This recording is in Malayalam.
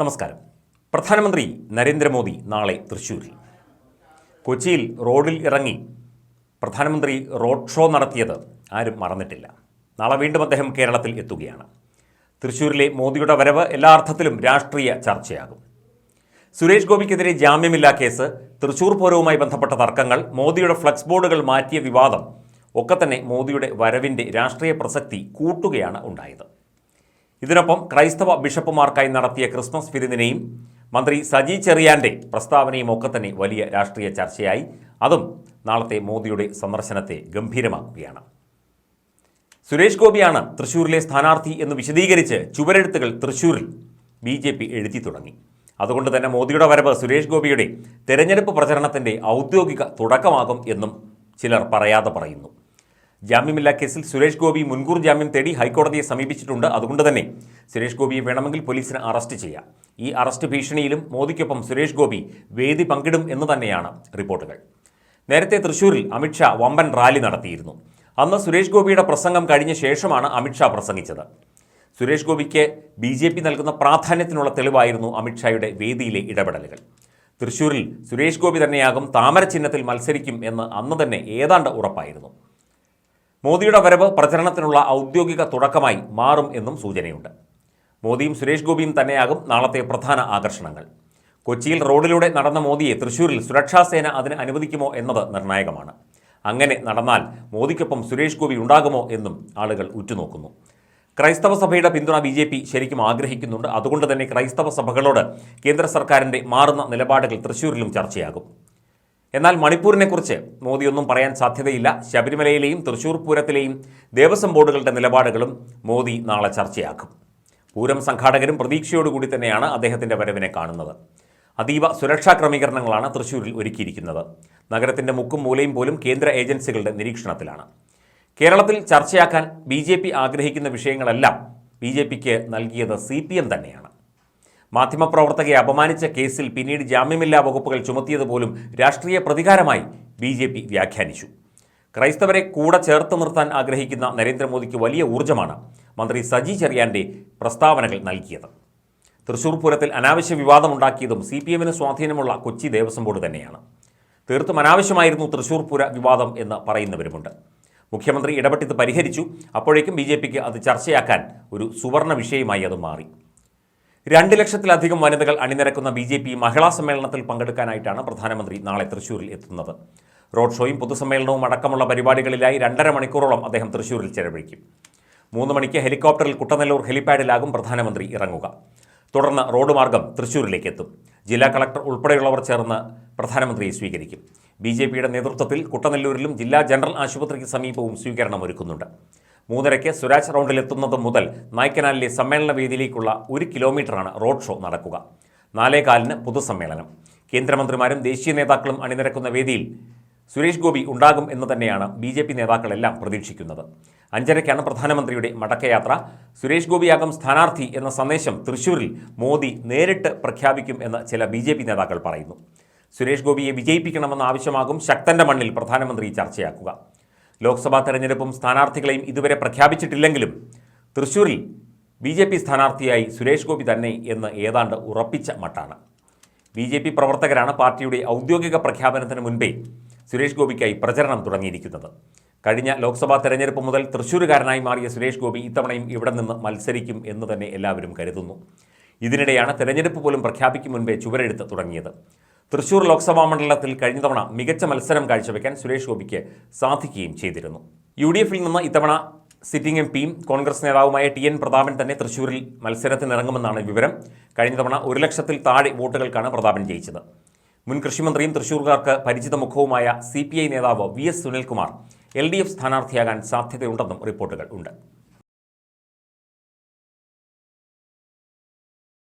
നമസ്കാരം. പ്രധാനമന്ത്രി നരേന്ദ്രമോദി നാളെ തൃശ്ശൂരിൽ. കൊച്ചിയിൽ റോഡിൽ ഇറങ്ങി പ്രധാനമന്ത്രി റോഡ് ഷോ നടത്തിയത് ആരും മറന്നിട്ടില്ല. നാളെ വീണ്ടും അദ്ദേഹം കേരളത്തിൽ എത്തുകയാണ്. തൃശ്ശൂരിലെ മോദിയുടെ വരവ് എല്ലാ അർത്ഥത്തിലും രാഷ്ട്രീയ ചർച്ചയാകും. സുരേഷ് ഗോപിക്കെതിരെ ജാമ്യമില്ലാ കേസ് തൃശ്ശൂർ പൂരവുമായി ബന്ധപ്പെട്ട തർക്കങ്ങൾ മോദിയുടെ ഫ്ലക്സ് ബോർഡുകൾ മാറ്റിയ വിവാദം ഒക്കെ തന്നെ മോദിയുടെ വരവിന്റെ രാഷ്ട്രീയ പ്രസക്തി കൂട്ടുകയാണ് ഉണ്ടായത്. ഇതിനൊപ്പം ക്രൈസ്തവ ബിഷപ്പുമാർക്കായി നടത്തിയ ക്രിസ്മസ് വിരുന്നിനെയും മന്ത്രി സജി ചെറിയാന്റെ പ്രസ്താവനയും ഒക്കെ തന്നെ വലിയ രാഷ്ട്രീയ ചർച്ചയായി. അതും നാളത്തെ മോദിയുടെ സന്ദർശനത്തെ ഗംഭീരമാക്കുകയാണ്. സുരേഷ് ഗോപിയാണ് തൃശൂരിലെ സ്ഥാനാർത്ഥി എന്ന് വിശദീകരിച്ച് ചുവരെഴുത്തുകൾ തൃശൂരിൽ ബി ജെ പി എഴുതി തുടങ്ങി. അതുകൊണ്ട് തന്നെ മോദിയുടെ വരവ് സുരേഷ് ഗോപിയുടെ തെരഞ്ഞെടുപ്പ് പ്രചരണത്തിന്റെ ഔദ്യോഗിക തുടക്കമാകും എന്നും ചിലർ പറയാതെ പറയുന്നു. ജാമ്യമില്ലാ കേസിൽ സുരേഷ് ഗോപി മുൻകൂർ ജാമ്യം തേടി ഹൈക്കോടതിയെ സമീപിച്ചിട്ടുണ്ട്. അതുകൊണ്ട് തന്നെ സുരേഷ് ഗോപിയെ വേണമെങ്കിൽ പോലീസിന് അറസ്റ്റ് ചെയ്യാം. ഈ അറസ്റ്റ് ഭീഷണിയിലും മോദിക്കൊപ്പം സുരേഷ് ഗോപി വേദി പങ്കിടും എന്ന് തന്നെയാണ് റിപ്പോർട്ടുകൾ. നേരത്തെ തൃശൂരിൽ അമിത്ഷാ വമ്പൻ റാലി നടത്തിയിരുന്നു. അന്ന് സുരേഷ് ഗോപിയുടെ പ്രസംഗം കഴിഞ്ഞ ശേഷമാണ് അമിത്ഷാ പ്രസംഗിച്ചത്. സുരേഷ് ഗോപിക്ക് ബി ജെ പി നൽകുന്ന പ്രാധാന്യത്തിനുള്ള തെളിവായിരുന്നു അമിത്ഷായുടെ വേദിയിലെ ഇടപെടലുകൾ. തൃശൂരിൽ സുരേഷ് ഗോപി തന്നെയാകും താമര ചിഹ്നത്തിൽ മത്സരിക്കും എന്ന് അന്ന് തന്നെ ഏതാണ്ട് ഉറപ്പായിരുന്നു. മോദിയുടെ വരവ് പ്രചരണത്തിനുള്ള ഔദ്യോഗിക തുടക്കമായി മാറും എന്നും സൂചനയുണ്ട്. മോദിയും സുരേഷ് ഗോപിയും തന്നെയാകും നാളത്തെ പ്രധാന ആകർഷണങ്ങൾ. കൊച്ചിയിൽ റോഡിലൂടെ നടന്ന മോദിയെ തൃശൂരിൽ സുരക്ഷാസേന അതിന് അനുവദിക്കുമോ എന്നത് നിർണായകമാണ്. അങ്ങനെ നടന്നാൽ മോദിക്കൊപ്പം സുരേഷ് ഗോപി ഉണ്ടാകുമോ എന്നും ആളുകൾ ഉറ്റുനോക്കുന്നു. ക്രൈസ്തവ സഭയുടെ പിന്തുണ ബി ജെ പി ശരിക്കും ആഗ്രഹിക്കുന്നുണ്ട്. അതുകൊണ്ട് തന്നെ ക്രൈസ്തവ സഭകളോട് കേന്ദ്ര സർക്കാരിന്റെ മാറുന്ന നിലപാടുകൾ തൃശൂരിലും ചർച്ചയാകും. എന്നാൽ മണിപ്പൂരിനെക്കുറിച്ച് മോദിയൊന്നും പറയാൻ സാധ്യതയില്ല. ശബരിമലയിലെയും തൃശൂർ പൂരത്തിലെയും ദേവസ്വം ബോർഡുകളുടെ നിലപാടുകളും മോദി നാളെ ചർച്ചയാക്കും. പൂരം സംഘാടകരും പ്രതീക്ഷയോടുകൂടി തന്നെയാണ് അദ്ദേഹത്തിന്റെ വരവിനെ കാണുന്നത്. അതീവ സുരക്ഷാ ക്രമീകരണങ്ങളാണ് തൃശൂരിൽ ഒരുക്കിയിരിക്കുന്നത്. നഗരത്തിന്റെ മുക്കും മൂലയും പോലും കേന്ദ്ര ഏജൻസികളുടെ നിരീക്ഷണത്തിലാണ്. കേരളത്തിൽ ചർച്ചയാക്കാൻ ബി ആഗ്രഹിക്കുന്ന വിഷയങ്ങളെല്ലാം ബി നൽകിയത് സി തന്നെയാണ്. മാധ്യമപ്രവർത്തകയെ അപമാനിച്ച കേസിൽ പിന്നീട് ജാമ്യമില്ലാ വകുപ്പുകൾ ചുമത്തിയതുപോലും രാഷ്ട്രീയ പ്രതികാരമായി ബി ജെ പി വ്യാഖ്യാനിച്ചു. ക്രൈസ്തവരെ കൂടെ ചേർത്ത് നിർത്താൻ ആഗ്രഹിക്കുന്ന നരേന്ദ്രമോദിക്ക് വലിയ ഊർജമാണ് മന്ത്രി സജി ചെറിയാന്റെ പ്രസ്താവനകൾ നൽകിയത്. തൃശൂർ പൂരത്തിൽ അനാവശ്യ വിവാദമുണ്ടാക്കിയതും സി പി എമ്മിന് സ്വാധീനമുള്ള കൊച്ചി ദേവസ്വം ബോർഡ് തന്നെയാണ്. തീർത്തും അനാവശ്യമായിരുന്നു തൃശൂർ പൂര വിവാദം എന്ന് പറയുന്നവരുമുണ്ട്. മുഖ്യമന്ത്രി ഇടപെട്ടിത് പരിഹരിച്ചു അപ്പോഴേക്കും ബി അത് ചർച്ചയാക്കാൻ ഒരു സുവർണ വിഷയമായി അത് മാറി. രണ്ട് ലക്ഷത്തിലധികം വനിതകൾ അണിനിരക്കുന്ന ബി ജെ പി മഹിളാ സമ്മേളനത്തിൽ പങ്കെടുക്കാനായിട്ടാണ് പ്രധാനമന്ത്രി നാളെ തൃശൂരിൽ എത്തുന്നത്. റോഡ് ഷോയും പൊതുസമ്മേളനവും അടക്കമുള്ള പരിപാടികളിലായി രണ്ടര മണിക്കൂറോളം അദ്ദേഹം തൃശൂരിൽ ചെലവഴിക്കും. മൂന്ന് മണിക്ക് ഹെലികോപ്റ്ററിൽ കുട്ടനെല്ലൂർ ഹെലിപാഡിലാകും പ്രധാനമന്ത്രി ഇറങ്ങുക. തുടർന്ന് റോഡ് മാർഗം തൃശൂരിലേക്ക് എത്തും. ജില്ലാ കളക്ടർ ഉൾപ്പെടെയുള്ളവർ ചേർന്ന് പ്രധാനമന്ത്രിയെ സ്വീകരിക്കും. ബി ജെ പിയുടെ നേതൃത്വത്തിൽ കുട്ടനെല്ലൂരിലും ജില്ലാ ജനറൽ ആശുപത്രിക്ക് സമീപവും സ്വീകരണം ഒരുക്കുന്നുണ്ട് മൂന്നരയ്ക്ക് സ്വരാജ് റൗണ്ടിലെത്തുന്നത് മുതൽ നായ്ക്കനാലിലെ സമ്മേളന വേദിയിലേക്കുള്ള ഒരു കിലോമീറ്ററാണ് റോഡ് ഷോ നടക്കുക. നാലേകാലിന് പൊതുസമ്മേളനം. കേന്ദ്രമന്ത്രിമാരും ദേശീയ നേതാക്കളും അണിനിരക്കുന്ന വേദിയിൽ സുരേഷ് ഗോപി ഉണ്ടാകും എന്ന് തന്നെയാണ് ബി ജെ പി നേതാക്കളെല്ലാം പ്രതീക്ഷിക്കുന്നത്. അഞ്ചരയ്ക്കാണ് പ്രധാനമന്ത്രിയുടെ മടക്കയാത്ര. സുരേഷ് ഗോപിയാകും സ്ഥാനാർത്ഥി എന്ന സന്ദേശം തൃശൂരിൽ മോദി നേരിട്ട് പ്രഖ്യാപിക്കും എന്ന് ചില ബി നേതാക്കൾ പറയുന്നു. സുരേഷ് ഗോപിയെ വിജയിപ്പിക്കണമെന്ന ആവശ്യമാകും ശക്തന്റെ മണ്ണിൽ പ്രധാനമന്ത്രി ചർച്ചയാക്കുക. ലോക്സഭാ തെരഞ്ഞെടുപ്പും സ്ഥാനാർത്ഥികളെയും ഇതുവരെ പ്രഖ്യാപിച്ചിട്ടില്ലെങ്കിലും തൃശൂരിൽ ബി ജെ പി സ്ഥാനാർത്ഥിയായി സുരേഷ് ഗോപി തന്നെ എന്ന് ഏതാണ്ട് ഉറപ്പിച്ച മട്ടാണ്. ബി ജെ പി പ്രവർത്തകരാണ് പാർട്ടിയുടെ ഔദ്യോഗിക പ്രഖ്യാപനത്തിന് മുൻപേ സുരേഷ് ഗോപിക്കായി പ്രചരണം തുടങ്ങിയിരിക്കുന്നത്. കഴിഞ്ഞ ലോക്സഭാ തെരഞ്ഞെടുപ്പ് മുതൽ തൃശ്ശൂരുകാരനായി മാറിയ സുരേഷ് ഗോപി ഇത്തവണയും ഇവിടെ നിന്ന് മത്സരിക്കും എന്ന് തന്നെ എല്ലാവരും കരുതുന്നു. ഇതിനിടെയാണ് തെരഞ്ഞെടുപ്പ് പോലും പ്രഖ്യാപിക്കും മുൻപേ ചുവരെഴുത്ത് തുടങ്ങിയത്. തൃശൂർ ലോക്സഭാ മണ്ഡലത്തിൽ കഴിഞ്ഞ തവണ മികച്ച മത്സരം കാഴ്ചവെക്കാൻ സുരേഷ് ഗോപിക്ക് സാധിക്കുകയും ചെയ്തിരുന്നു. യു ഡി എഫിൽ നിന്ന് ഇത്തവണ സിറ്റിംഗ് എം പിയും കോൺഗ്രസ് നേതാവുമായ ടി എൻ പ്രതാപൻ തന്നെ തൃശൂരിൽ മത്സരത്തിനിറങ്ങുമെന്നാണ് വിവരം. കഴിഞ്ഞ തവണ ഒരു ലക്ഷത്തിൽ താഴെ വോട്ടുകൾക്കാണ് പ്രതാപൻ ജയിച്ചത്. മുൻ കൃഷിമന്ത്രിയും തൃശൂർകാർക്ക് പരിചിത മുഖവുമായ സി പി ഐ നേതാവ് V S Sunilkumar L D F സ്ഥാനാർത്ഥിയാകാൻ സാധ്യതയുണ്ടെന്നും റിപ്പോർട്ടുകൾ ഉണ്ട്.